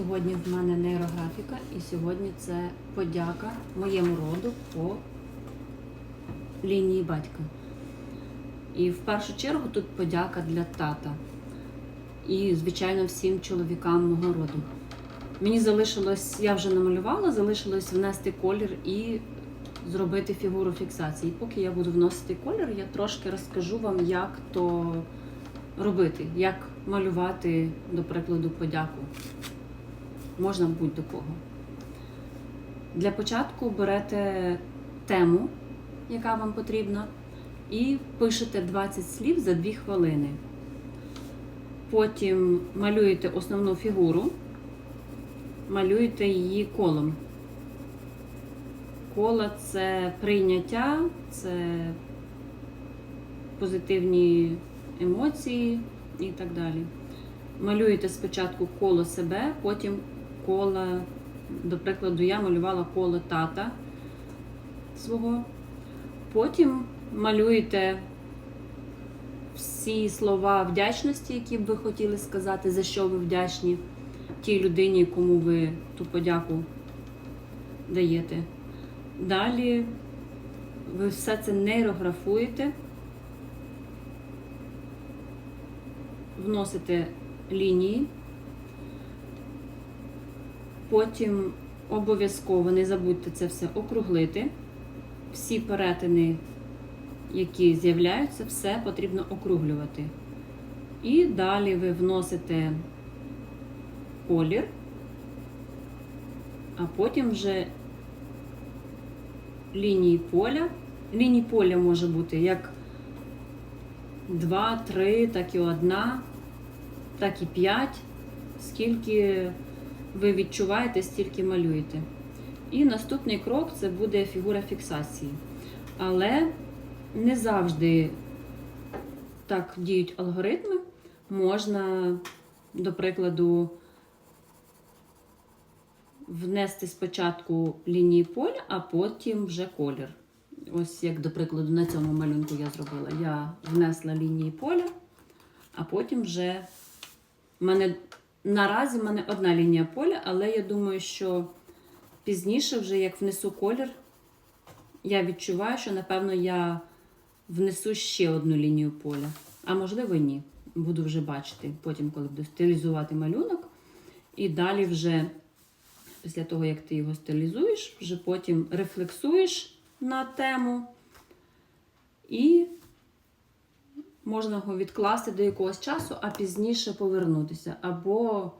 Сьогодні в мене нейрографіка, і сьогодні це подяка моєму роду по лінії батька. І в першу чергу тут подяка для тата. І, звичайно, всім чоловікам мого роду. Мені залишилось, я вже намалювала, залишилось внести колір і зробити фігуру фіксації. Поки я буду вносити колір, я трошки розкажу вам, як то робити, як малювати, до прикладу, подяку. Можна будь-до кого. Для початку берете тему, яка вам потрібна, і пишете 20 слів за 2 хвилини. Потім малюєте основну фігуру, малюєте її колом. Коло це прийняття, це позитивні емоції і так далі. Малюєте спочатку коло себе, потім коло, до прикладу, я малювала коло тата свого. Потім малюєте всі слова вдячності, які б ви хотіли сказати, за що ви вдячні тій людині, кому ви ту подяку даєте. Далі ви все це нейрографуєте, вносите лінії, потім обов'язково не забудьте це все округлити. Всі перетини, які з'являються, все потрібно округлювати. І далі ви вносите колір, а потім вже лінії поля. Ліній поля може бути як 2, 3, так і одна, так і 5. Скільки ви відчуваєте, стільки малюєте. І наступний крок це буде фігура фіксації. Але не завжди так діють алгоритми. Можна, до прикладу, внести спочатку лінії поля, а потім вже колір. Ось як, до прикладу, на цьому малюнку я зробила. Я внесла лінії поля, а потім вже в мене наразі в мене одна лінія поля, але я думаю, що пізніше, вже як внесу колір, я відчуваю, що, напевно, я внесу ще одну лінію поля. А можливо, ні. Буду вже бачити потім, коли буду стилізувати малюнок. І далі вже, після того, як ти його стилізуєш, вже потім рефлексуєш на тему. І можна його відкласти до якогось часу, а пізніше повернутися. Або